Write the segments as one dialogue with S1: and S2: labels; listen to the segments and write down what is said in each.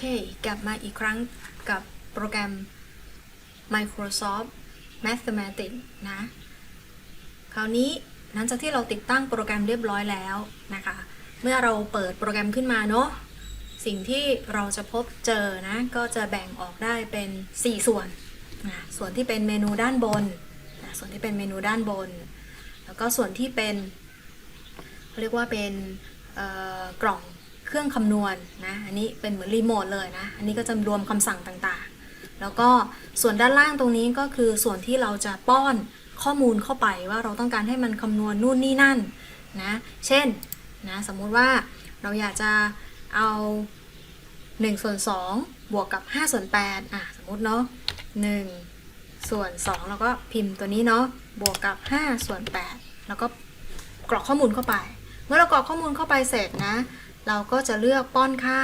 S1: เค กลับมาอีกครั้งกับโปรแกรม Microsoft Mathematics นะ คราวนี้หลังจากที่เราติดตั้งโปรแกรมเรียบร้อยแล้วนะคะ เมื่อเราเปิดโปรแกรมขึ้นมาเนาะ สิ่งที่เราจะพบเจอนะ ก็จะแบ่งออกได้เป็น 4 ส่วนนะส่วนที่เป็นเมนูด้านบนนะส่วนที่เป็นเมนูด้านบน แล้วก็ส่วนที่เป็นเรียกว่าเป็นกล่อง เครื่องคำนวณนะอันนี้เป็นเหมือนรีโมทเลยนะ อันนี้ก็จะรวมคำสั่งต่างๆ แล้วก็ส่วนด้านล่างตรงนี้ก็คือส่วนที่เราจะป้อนข้อมูลเข้าไปว่าเราต้องการให้มันคำนวณนู่นนี่นั่นนะเช่นนะสมมุติว่าเราอยากจะเอา1ส่วน2บวกกับ5ส่วน8อะสมมุติเนาะ1ส่วน2แล้วก็พิมพ์ตัวนี้เนาะบวกกับ5ส่วน8แล้วก็กรอกข้อมูลเข้าไป เมื่อเรากรอกข้อมูลเข้าไปเสร็จนะ เราก็จะเลือกป้อนค่า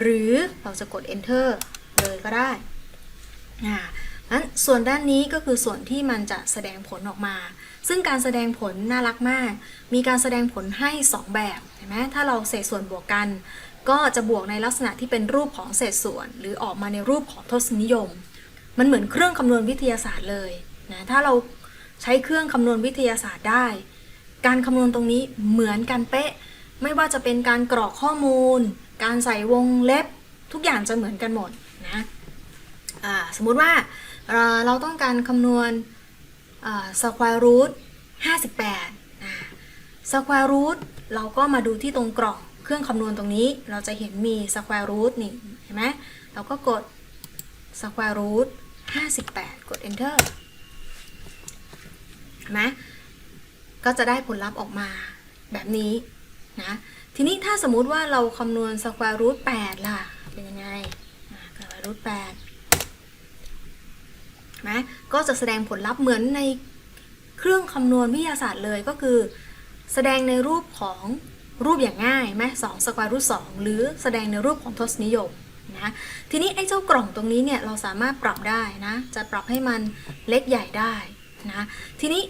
S1: หรือเราจะกด enter เลยก็ได้อ่านั้นส่วนด้านนี้ก็คือส่วนที่มันจะแสดงผลออกมา ซึ่งการแสดงผลน่ารักมาก มีการแสดงผลให้ 2 แบบเห็นไหมถ้าเราเศษส่วนบวกกัน ก็จะบวกในลักษณะที่เป็นรูปของเศษส่วน หรือออกมาในรูปของทศนิยม มันเหมือนเครื่องคำนวณวิทยาศาสตร์เลยนะถ้าเราใช้เครื่องคำนวณวิทยาศาสตร์ได้ การคำนวณตรงนี้เหมือนกันเป๊ะ ไม่ว่าจะเป็นการกรอกข้อมูล การใส่วงเล็บ ทุกอย่างจะเหมือนกันหมดนะสมมุติว่าเอ่อเราต้องการคำนวณสแควร์รูท58สแควร์รูทเราก็มาดูที่ตรงกล่องเครื่องคำนวณตรงนี้ เราจะเห็นมีสแควร์รูทนี่เห็นไหมเราก็กดสแควร์รูท58 กด enter เห็นไหมก็จะได้ผลลัพธ์ออกมาแบบนี้ นะทีนี้ถ้าสมมุติว่าเราคำนวณสแควร์รูท8ล่ะ เป็นยังไงสแควร์รูท8นะก็จะแสดงผลลัพธ์เหมือนในเครื่องคำนวณวิทยาศาสตร์เลยก็คือ แสดงในรูปของรูปอย่างง่ายไหมสองสแควร์รูทสองหรือแสดงในรูปของทศนิยมนะทีนี้ไอ้เจ้ากล่องตรงนี้เนี่ยเราสามารถปรับได้นะ จะปรับให้มันเล็กใหญ่ได้นะ ทีนี้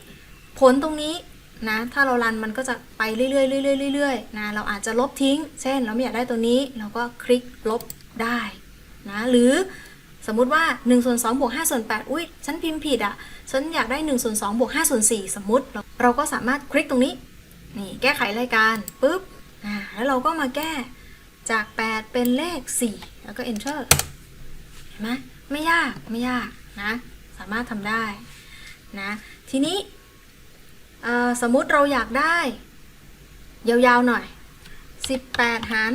S1: ผลตรงนี้ นะ ถ้าเรารันมันก็จะไปเรื่อยๆเรื่อยๆเรื่อยๆนะ เราอาจจะลบทิ้ง เช่น เราไม่อยากได้ตัวนี้ เราก็คลิกลบได้นะ หรือสมมุติว่า1ส่วน2บวก5ส่วน8อุ้ยฉันพิมพ์ผิดอะ่ะ ฉันอยากได้1ส่วน2บวก5ส่วน4สมมุติ เราก็สามารถคลิกตรงนี้ นี่แก้ไขรายการปุ๊บอ่าแล้วเราก็มาแก้จาก 8 เป็นเลข 4 แล้วก็ enter เห็นไหมไม่ยากไม่ยากนะ สามารถทำได้นะ ทีนี้ สมมุติเราอยากได้ ยาวๆหน่อย 18 หาร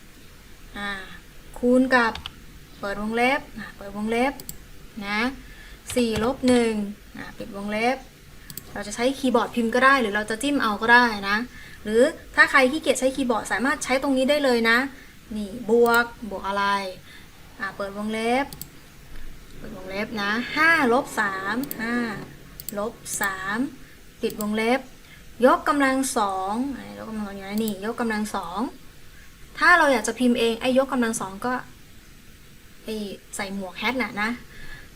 S1: 6อ่าคูณกับเปิดวงเล็บเปิดวงเล็บนะ4ลบ1อ่าปิดวงเล็บ เราจะใช้คีย์บอร์ดพิมพ์ก็ได้ หรือเราจะจิ้มเอาก็ได้นะ หรือถ้าใครขี้เกียจใช้คีย์บอร์ดสามารถใช้ตรงนี้ได้เลยนะ นี่บวกบวกอะไรเปิดวงเล็บ เปิดวงเล็บนะ5ลบ3 5ลบ3 ปิดวงเล็บ ยกกำลังสองยกกำลังสองอยู่นะนี่ยกกำลังสองถ้าเราอยากจะพิมพ์เองไอ้ยกกำลังสองก็ไอ้ใส่หมวกแฮทน่ะนะ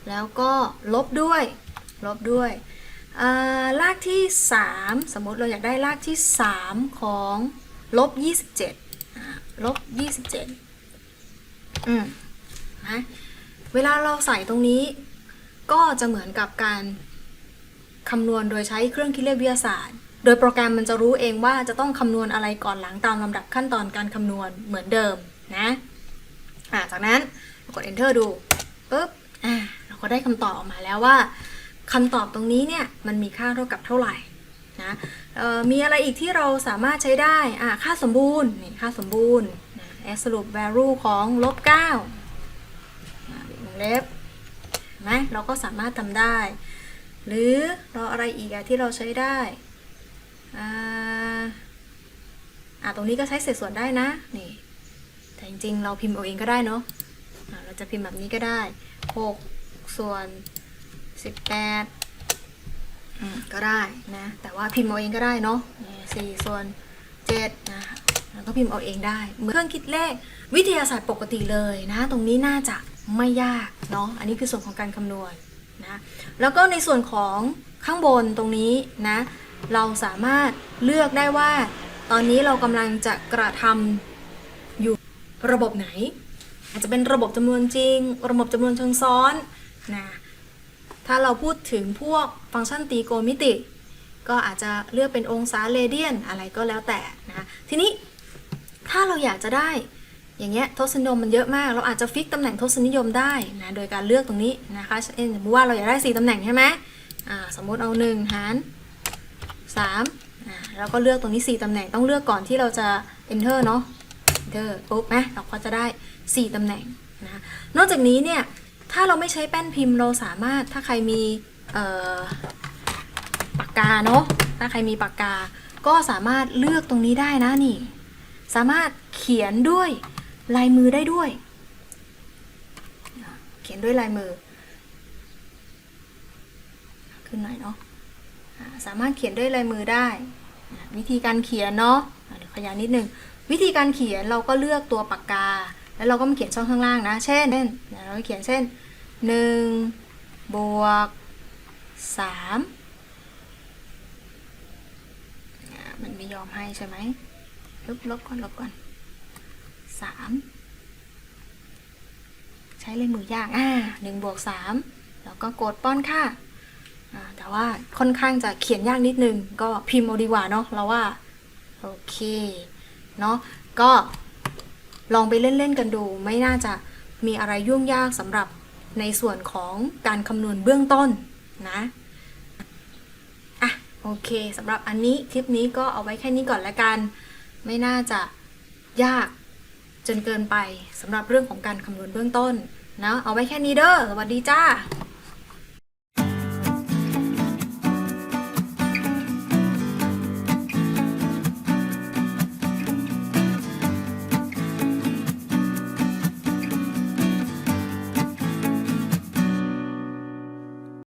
S1: แล้วก็ลบด้วย ลบด้วยลากที่ 3 สมมติเราอยากได้ลากที่ 3 ของลบ 27ลบ 27 อืมนะเวลาเราใส่ตรงนี้ก็จะเหมือนกับการ คำนวณโดยใช้เครื่องคิดเลขวิทยาศาสตร์ โดยโปรแกรมมันจะรู้เองว่าจะต้องคำนวณอะไรก่อนหลังตามลำดับขั้นตอนการคำนวณเหมือนเดิมนะจากนั้นกด enter ดูปุ๊บอ่าเราก็ได้คำตอบออกมาแล้วว่าคำตอบตรงนี้เนี่ยมันมีค่าเท่ากับเท่าไหร่นะมีอะไรอีกที่เราสามารถใช้ได้อ่าค่าสมบูรณ์นี่ค่าสมบูรณ์นะ absolute value ของลบ9อ่าวงเล็บนไหมเราก็สามารถทำได้ หรือเราอะไรอีกอะที่เราใช้ได้อ่าอ่าตรงนี้ก็ใช้เศษส่วนได้นะนี่แต่จริงๆ เราพิมพ์เอาเองก็ได้เนาะอ่าเราจะพิมพ์แบบนี้ก็ได้ 6 ส่วน 18อืมก็ได้นะ แต่ว่าพิมพ์เอาเองก็ได้เนาะสี่ส่วน7นะแล้วก็พิมพ์เอาเองได้เหมือนเครื่องคิดเลขวิทยาศาสตร์ปกติเลยนะ ตรงนี้น่าจะไม่ยากเนาะอันนี้คือส่วนของการคำนวณ นะแล้วก็ในส่วนของข้างบนตรงนี้นะเราสามารถเลือกได้ว่า ตอนนี้เรากำลังจะกระทำอยู่ระบบไหน อาจจะเป็นระบบจำนวนจริง ระบบจำนวนเชิงซ้อนนะถ้าเราพูดถึงพวกฟังก์ชันตรีโกณมิติ ก็อาจจะเลือกเป็นองศาเรเดียนอะไรก็แล้วแต่นะทีนี้ถ้าเราอยากจะได้ อย่างเงี้ยทศนิยมมันเยอะมาก เราอาจจะฟิกตำแหน่งทศนิยมได้นะโดยการเลือกตรงนี้นะคะเช่นสมมติว่าเราอยากได้ 4ตำแหน่งใช่ไหมอ่าสมมติเอา 1 หาร3อ่าแล้วก็เลือกตรงนี้ 4ตำแหน่งต้องเลือกก่อนที่เราจะ enter เนาะ enter ปุ๊บนะเราก็จะได้ 4ตำแหน่งนะนอกจากนี้เนี่ยถ้าเราไม่ใช้แป้นพิมพ์เราสามารถถ้าใครมีเอ่อปากกาเนาะถ้าใครมีปากกา ก็สามารถเลือกตรงนี้ได้นะนี่ สามารถเขียนด้วย ลายมือได้ด้วย เขียนด้วยลายมือ ขึ้นหน่อยเนาะสามารถเขียนด้วยลายมือได้ วิธีการเขียนเนาะเดี๋ยวขยายนิดนึง วิธีการเขียนเราก็เลือกตัวปากกา แล้วเราก็มาเขียนช่องข้างล่างนะ เช่นเราเขียนเช่นหนึ่งบวกสามมันไม่ยอมให้ใช่ไหมลบลบก่อนลบก่อน สามใช้เลยมือยากอ่าหนึ่งบวกสามแล้วก็กดป้อนค่าอ่าแต่ว่าค่อนข้างจะเขียนยากนิดนึง ก็พิมพ์เอาดีกว่าเนาะเราว่า โอเค เนาะก็ลองไปเล่น ๆ กันดู ไม่น่าจะมีอะไรยุ่งยากสำหรับในส่วนของการคำนวณเบื้องต้นนะอะโอเคสำหรับอันนี้คลิปนี้ก็เอาไว้แค่นี้ก่อนละกัน ไม่น่าจะยาก จนเกินไปสำหรับเรื่องของการคำนวณเบื้องต้นนะเอาไว้แค่นี้เด้อสวัสดีจ้า